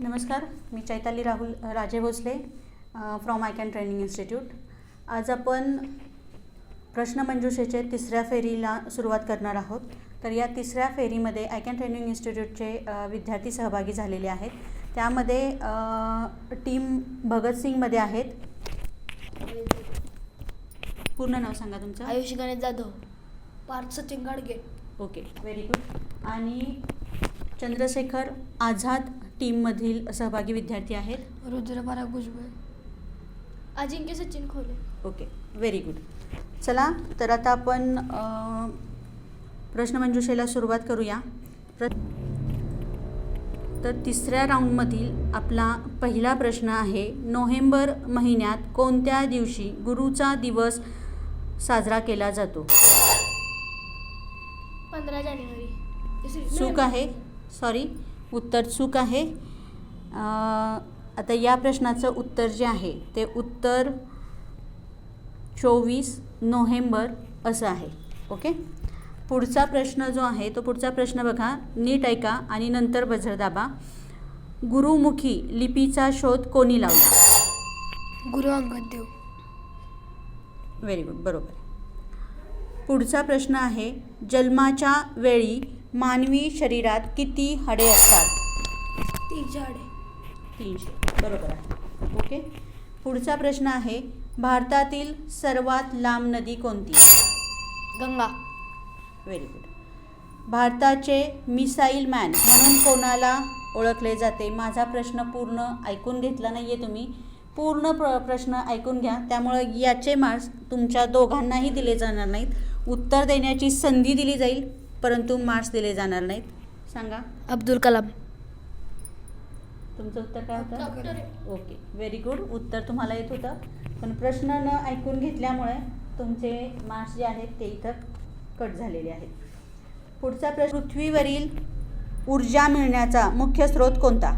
नमस्कार मी Chaitali Rahul Raje Bhosale from I can training institute आज आपण प्रश्नमंजुषेचे तिसऱ्या फेरीला सुरुवात करणार आहोत. तर या तिसऱ्या फेरीमध्ये आय कॅन ट्रेनिंग इन्स्टिट्यूटचे विद्यार्थी सहभागी झालेले आहेत. त्यामध्ये टीम भगतसिंगमध्ये आहेत. पूर्ण नाव सांगा तुमचं. Ayush Ganesh Jadhav Parth Sachin Gadge okay very good आणि चंद्रशेखर आझाद टीममधील सहभागी विद्यार्थी आहेत? रुद्र पराग भुजबळ. अजिंक्य सचिन खोले. ओके व्हेरी गुड चला तर आता आपण अ, प्रश्नमंजुषेला सुरुवात करूया. प्र तर तिसऱ्या राऊंडमधील आपला पहिला प्रश्न आहे नोव्हेंबर महिन्यात कोणत्या दिवशी गुरुचा दिवस साजरा केला जातो? पंधरा जानेवारी. चूक आहे. सॉरी उत्तर चूक आहे. आता या प्रश्नाचं उत्तर जे आहे ते उत्तर चोवीस नोव्हेंबर असं आहे. ओके? पुढचा प्रश्न जो आहे तो पुढचा प्रश्न बघा. नीट ऐका आणि नंतर बजर दाबा. गुरुमुखी लिपीचा शोध कोणी लावला? गुरु अंगद देव व्हेरी गुड बरोबर. पुढचा प्रश्न आहे जन्माच्या वेळी मानवी शरीरात किती हाडे असतात? तीनशे आडे तीनशे बरोबर आहे. ओके. पुढचा प्रश्न आहे भारतातील सर्वात लांब नदी कोणती? गंगा. व्हेरी गुड भारताचे मिसाईल मॅन म्हणून कोणाला ओळखले जाते? माझा प्रश्न पूर्ण ऐकून घेतला नाही आहे तुम्ही. पूर्ण प्र प्रश्न ऐकून घ्या. त्यामुळं याचे मार्क्स तुमच्या दोघांनाही दिले जाणार नाहीत. उत्तर देण्याची संधी दिली जाईल. परंतु मार्क्स दिले जाणार नाहीत. सांगा. अब्दुल कलाम. तुमचं उत्तर काय होतं? Doctor okay very good. उत्तर तुम्हाला येत होतं. पण प्रश्न न ऐकून घेतल्यामुळे तुमचे मार्क्स जे आहेत ते इथं कट झालेले आहेत. पुढचा प्रश्न पृथ्वीवरील ऊर्जा मिळण्याचा मुख्य स्रोत कोणता?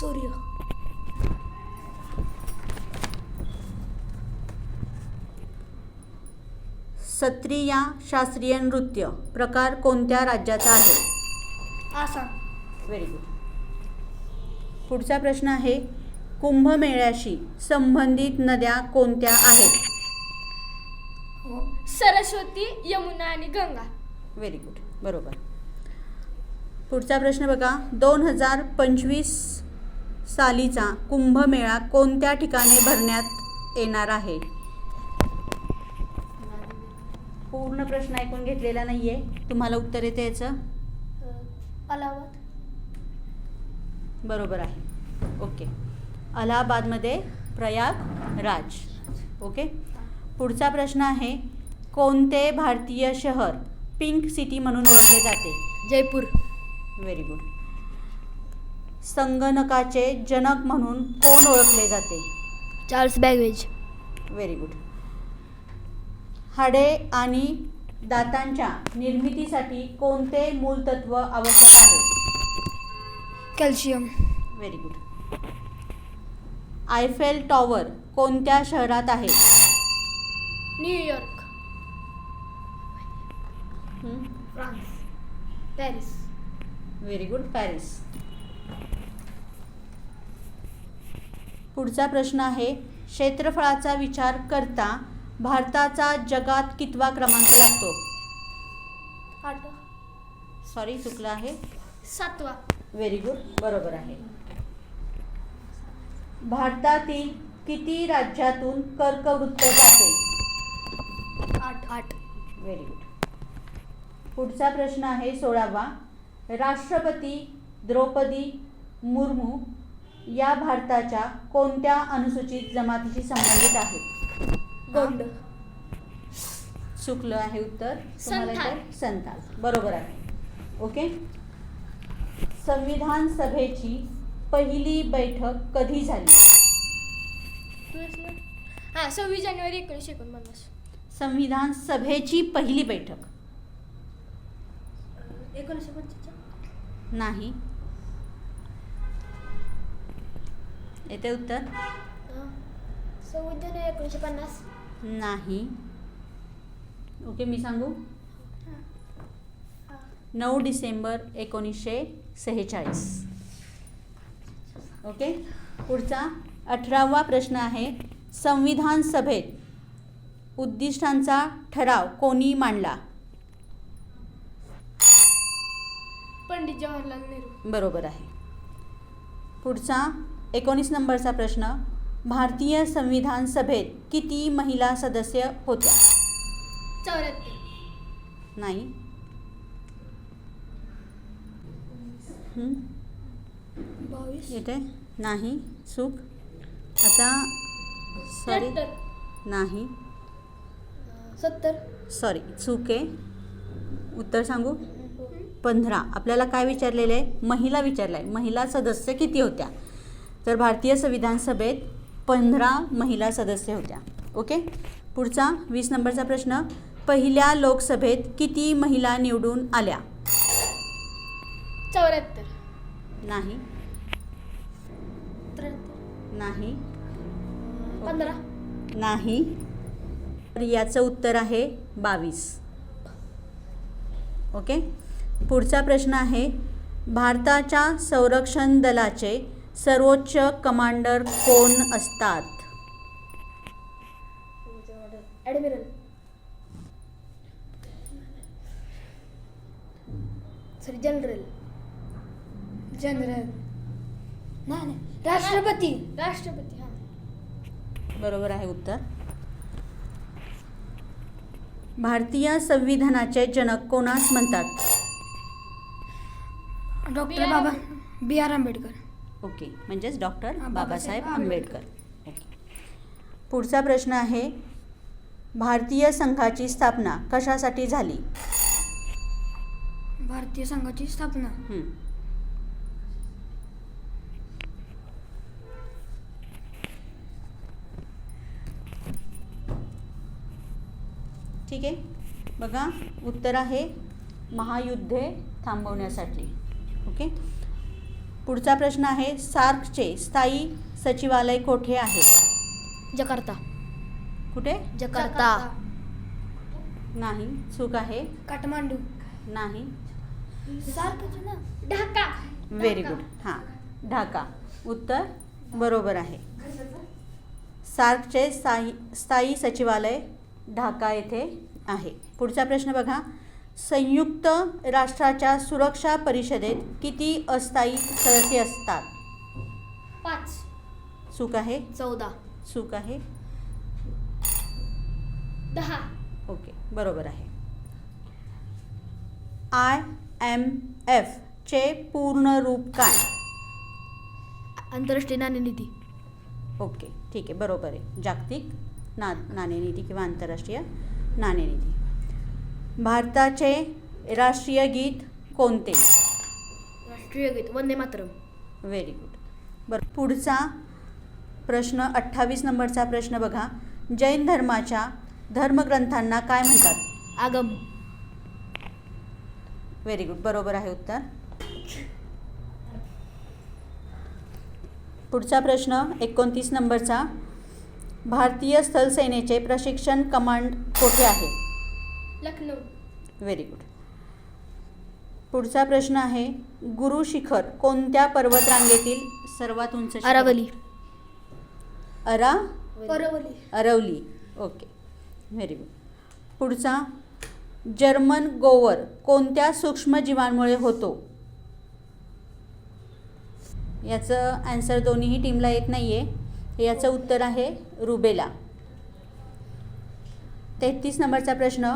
सूर्य. सत्रिया शास्त्रीय नृत्य प्रकार कोणत्या राज्याचा आहे? आसाम. व्हेरी गुड पुढचा प्रश्न आहे कुंभमेळ्याशी संबंधित नद्या कोणत्या आहेत? सरस्वती यमुना आणि गंगा. व्हेरी गुड बरोबर. पुढचा प्रश्न बघा दोन हजार पंचवीस सालीचा कुंभमेळा कोणत्या ठिकाणी भरण्यात येणार आहे? पूर्ण प्रश्न ऐकून घेतलेला नाही आहे तुम्हाला उत्तर येते याचं? अलाहाबाद. बरोबर आहे. ओके. अलाहाबादमध्ये प्रयाग राज. ओके. पुढचा प्रश्न आहे कोणते भारतीय शहर पिंक सिटी म्हणून ओळखले जाते? जयपूर. व्हेरी गुड संगणकाचे जनक म्हणून कोण ओळखले जाते? चार्ल्स बॅगवेज. व्हेरी गुड हाडे आणि दातांच्या निर्मितीसाठी कोणते मूलतत्व आवश्यक आहे? Calcium. Very good Eiffel tower कोणत्या शहरात आहे? New York France. Paris. Very good Paris. पुढचा प्रश्न आहे क्षेत्रफळाचा विचार करता भारताचा जगात कितवा क्रमांक लागतो? आठ. सॉरी चुकलं आहे. सातवा. व्हेरी गुड बरोबर आहे. भारतातील किती राज्यातून कर्कवृत्त जाते? आठ. आठ. व्हेरी गुड पुढचा प्रश्न आहे सोळावा. राष्ट्रपती द्रौपदी मुर्मू या भारताच्या कोणत्या अनुसूचित जमातीशी संबंधित आहेत? गोंड चुकलं आहे उत्तर. तुम्हाला संथाल. बरोबर आहे. ओके संविधान सभेची पहिली बैठक कधी झाली? हां सव्वीस जानेवारी एकोणीसशे एकोणपन्नास. संविधान सभेची पहिली बैठक. एकोणीसशे पंचेचाळीस नाही. येते उत्तर. सव्वीस जानेवारी एकोणीसशे पन्नास. नाही. ओके मी सांगू? नऊ डिसेंबर एकोणीसशे सेहेचाळीस. ओके पुढचा अठरावा प्रश्न आहे. संविधान सभेत उद्दिष्टांचा ठराव कोणी मांडला? पंडित जवाहरलाल नेहरू. बरोबर आहे. पुढचा एकोणीस नंबरचा प्रश्न. भारतीय संविधान सभेत किती महिला सदस्य होत्या? चौऱ्याहत्तर. नाही. येते. नाही. चूक. आता सॉरी नाही. सत्तर. सॉरी चूक आहे. उत्तर सांगू? पंधरा. आपल्याला काय विचारलेलं आहे? महिला विचारलं आहे महिला सदस्य किती होत्या? तर भारतीय संविधान सभेत पंधरा महिला सदस्य होत्या. ओके पुढचा वीस नंबरचा प्रश्न पहिल्या लोकसभेत किती महिला निवडून आल्या? चौऱ्याहत्तर. नाही. नाही. पंधरा. नाही. तर याचं उत्तर आहे बावीस. ओके पुढचा प्रश्न आहे भारताच्या संरक्षण दलाचे सर्वोच्च कमांडर कोण असतात? ॲडमिरल सॉरी जनरल जनरल नाही नाही. राष्ट्रपती राष्ट्रपती हां. बरोबर आहे उत्तर. भारतीय संविधानाचे जनक कोणास म्हणतात? Doctor Baba B R Ambedkar. Okay म्हणजेच डॉक्टर बाबासाहेब आंबेडकर. पुढचा प्रश्न आहे भारतीय संघाची स्थापना कशासाठी झाली? भारतीय संघाची स्थापना? हं. ठीक आहे. बघा उत्तर आहे महायुद्धे थांबवण्यासाठी. ओके? पुढचा प्रश्न आहे सार्कचे स्थायी सचिवालय कोठे आहे? जकार्ता. कुठे? जकार्ता. नाही चूक आहे. काठमांडू. नाही. ना. ढाका. व्हेरी गुड हां ढाका. उत्तर बरोबर आहे. सार्कचे स्थायी स्थायी सचिवालय ढाका येथे आहे. पुढचा प्रश्न बघा. संयुक्त राष्ट्राच्या सुरक्षा परिषदेत किती अस्थायी सदस्य असतात? पाच. चूक आहे? चौदा. चूक आहे? दहा. ओके बरोबर आहे. आय एम एफचे पूर्ण रूप काय? आंतरराष्ट्रीय नाणेनिधी ओके ठीक आहे बरोबर आहे. जागतिक ना नाणेनिधी किंवा आंतरराष्ट्रीय नाणेनिधी भारताचे राष्ट्रीय गीत कोणते? राष्ट्रीय गीत वंदे मातरम. व्हेरी गुड बरं पुढचा प्रश्न अठ्ठावीस नंबरचा प्रश्न बघा. जैन धर्माच्या धर्मग्रंथांना काय म्हणतात? आगम. व्हेरी गुड बरोबर आहे उत्तर. पुढचा प्रश्न एकोणतीस नंबरचा. भारतीय स्थल सेनेचे प्रशिक्षण कमांड कोठे आहे? लखनौ. व्हेरी गुड पुढचा प्रश्न आहे गुरु शिखर कोणत्या पर्वतरांगेतील सर्वात उंच शिखर? अरावली. अरा? परवली. अरवली. ओके व्हेरी गुड पुढचा जर्मन गोवर कोणत्या सूक्ष्मजीवांमुळे होतो? याचं ॲन्सर दोन्हीही टीमला येत नाही आहे याचं उत्तर आहे रुबेला. तेहतीस नंबरचा प्रश्न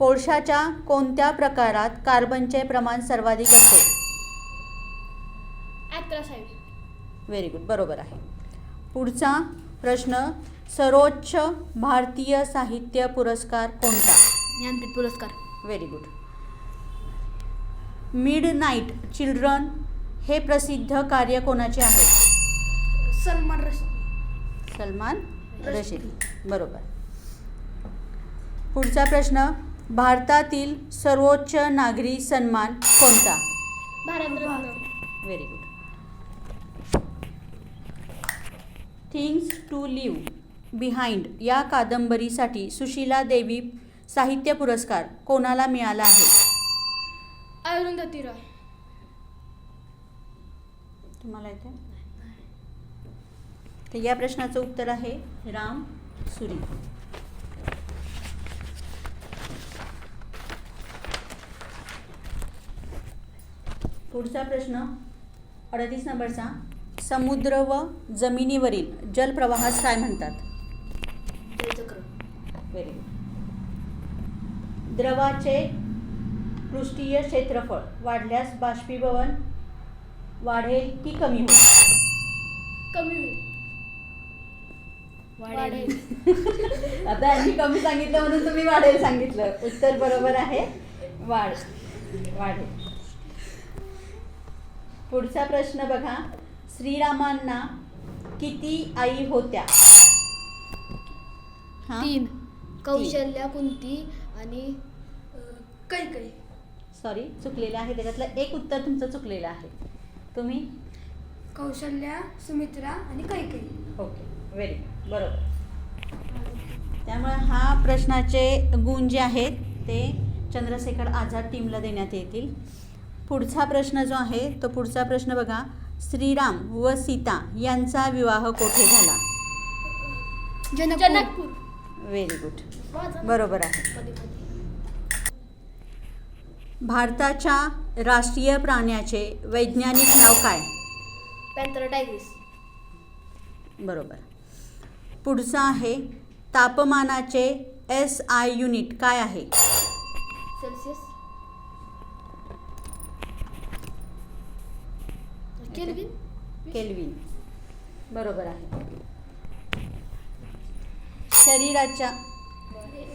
कोळशाच्या कोणत्या प्रकारात कार्बनचे प्रमाण सर्वाधिक असते? व्हेरी गुड बरोबर आहे. पुढचा प्रश्न सर्वोच्च भारतीय साहित्य पुरस्कार कोणता? ज्ञानपीठ पुरस्कार. Very good midnight children हे प्रसिद्ध कार्य कोणाचे आहे? सलमान रश सलमान रशिदी. बरोबर. पुढचा प्रश्न भारतातील सर्वोच्च नागरी सन्मान कोणता? Bharat Ratna very good things to leave behind या कादंबरीसाठी सुशीला देवी साहित्य पुरस्कार कोणाला मिळाला आहे? अरुंधती रॉय. तुम्हाला इथे तर या प्रश्नाचं उत्तर आहे राम सुरी. पुढचा प्रश्न अडतीस नंबरचा समुद्र व जमिनीवरील जलप्रवाहास काय म्हणतात? जलचक्र. व्हेरी गुड द्रवाचे पृष्ठीय क्षेत्रफळ वाढल्यास बाष्पीभवन वाढेल की कमी होईल? कमी होईल. आता आम्ही कमी सांगितलं म्हणून तुम्ही वाढेल सांगितलं. उत्तर बरोबर आहे. वाढ वाढेल. पुढचा प्रश्न बघा. श्रीरामांना किती आई होत्या? हा? तीन. कौशल्या कुंती आणि कैकई. सॉरी चुकलेलं आहे. त्याच्यातलं एक उत्तर तुमचं चुकलेलं आहे. तुम्ही? कौशल्या सुमित्रा आणि कैकई. ओके व्हेरी बरोबर. त्यामुळे हा प्रश्नाचे गुण जे आहेत ते चंद्रशेखर आझाद टीमला देण्यात येतील. पुढचा प्रश्न जो आहे तो पुढचा प्रश्न बघा. श्रीराम व सीता यांचा विवाह कोठे झाला? जनकपूर. व्हेरी गुड बरोबर आहे. भारताच्या राष्ट्रीय प्राण्याचे वैज्ञानिक नाव काय? बरोबर. पुढचं आहे तापमानाचे एस आय युनिट काय आहे? Celsius kelvin? केल्विन. बरोबर आहे. शरीराच्या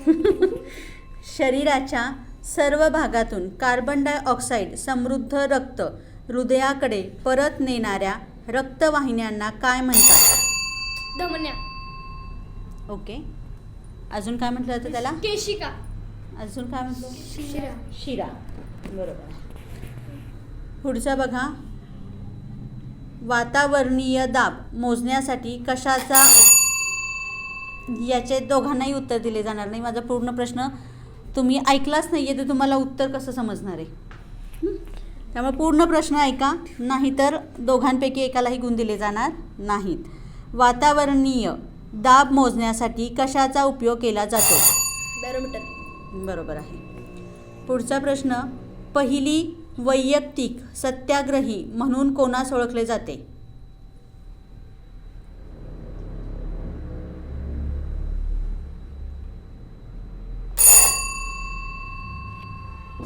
शरीराच्या सर्व भागातून कार्बन डायऑक्साईड समृद्ध रक्त हृदयाकडे परत नेणाऱ्या रक्तवाहिन्यांना काय म्हणतात? धमन्या. ओके. अजून काय म्हटलं जातं त्याला? केशिका. अजून काय म्हटलं? शिरा. शिरा. बरोबर. पुढचं बघा. वातावरणीय दाब मोजण्यासाठी कशाचा याचे दोघांनाही उत्तर दिले जाणार नाही. माझा पूर्ण प्रश्न तुम्ही ऐकलाच नाही आहे तर तुम्हाला उत्तर कसं समजणार आहे? त्यामुळे पूर्ण प्रश्न ऐका नाहीतर दोघांपैकी एकालाही गुण दिले जाणार नाहीत. वातावरणीय दाब मोजण्यासाठी कशाचा उपयोग केला जातो? बॅरोमीटर. बरोबर आहे. पुढचा प्रश्न पहिली वैयक्तिक सत्याग्रही म्हणून कोणास ओळखले जाते?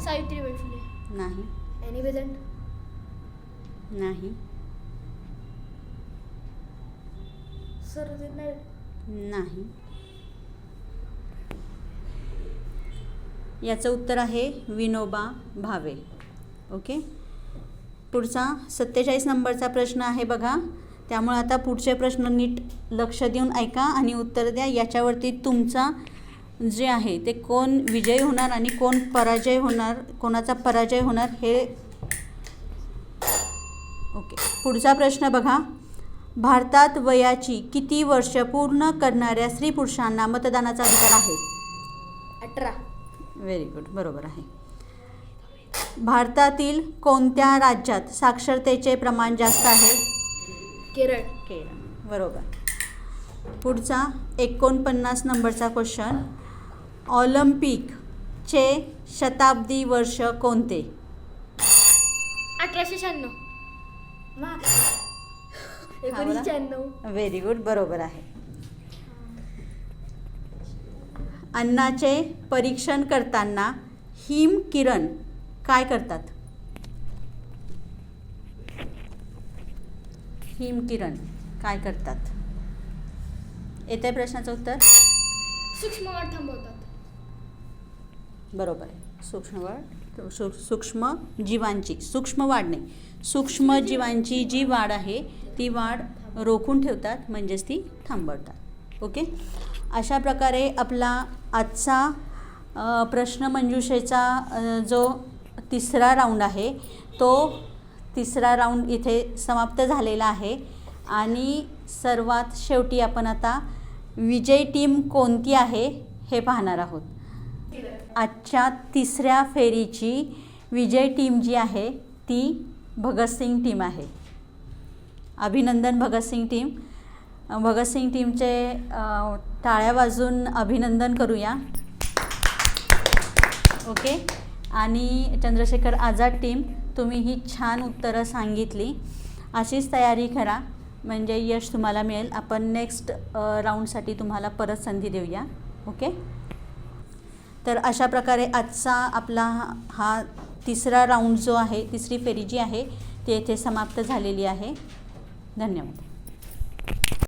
सावित्रीबाई फुले नाही. अॅनी बेझंट नाही. सरोजिनी नायडू नाही. याचं उत्तर आहे विनोबा भावे. ओके? पुढचा सत्तेचाळीस नंबरचा प्रश्न आहे बघा. त्यामुळे आता पुढचे प्रश्न नीट लक्ष देऊन ऐका आणि उत्तर द्या. याच्यावरती तुमचा जे आहे ते कोण विजयी होणार आणि कोण पराजय होणार कोणाचा पराजय होणार हे ओके. पुढचा प्रश्न बघा. भारतात वयाची किती वर्ष पूर्ण करणाऱ्या स्त्री पुरुषांना मतदानाचा अधिकार आहे? अठरा. व्हेरी गुड बरोबर आहे. भारतातील कोणत्या राज्यात साक्षरतेचे प्रमाण जास्त आहे? केरळ. केरळ. बरोबर. पुढचा एकोणपन्नास नंबरचा क्वेश्चन ऑलिम्पिकचे शताब्दी वर्ष कोणते? अठराशे शहाण्णव. व्हेरी गुड बरोबर आहे. अन्नाचे परीक्षण करताना हिम किरण करतात? हिम किरण काय करतात? येत आहे प्रश्नाचं उत्तर? सूक्ष्म वाढ थांबवतात. बरोबर. आहे सूक्ष्म वाढ सू सूक्ष्म जीवांची सूक्ष्म वाढ नाही. सूक्ष्म जीवांची जी वाढ आहे ती वाढ रोखून ठेवतात म्हणजेच ती थांबवतात. ओके? अशा प्रकारे आपला आजचा प्रश्नमंजुषेचा जो तिसरा राऊंड आहे. तो तिसरा राऊंड इथे समाप्त झालेला आहे. आणि सर्वात शेवटी आपण आता विजय टीम कोणती आहे हे पाहणार आहोत. आजच्या तिसऱ्या फेरीची विजय टीम जी आहे ती भगतसिंग टीम आहे. अभिनंदन भगतसिंग टीम. भगतसिंग टीमचे टाळ्या वाजून अभिनंदन करूया. ओके? आणि चंद्रशेखर आझाद टीम तुम्ही ही छान उत्तरं सांगितली. अशीच तयारी करा. म्हणजे यश तुम्हाला मिळेल. आपण नेक्स्ट राऊंडसाठी तुम्हाला परत संधी देऊया. ओके तर अशा प्रकारे आजचा आपला हा- तिसरा राऊंड जो आहे तिसरी फेरी जी आहे ती येथे समाप्त झालेली आहे. धन्यवाद.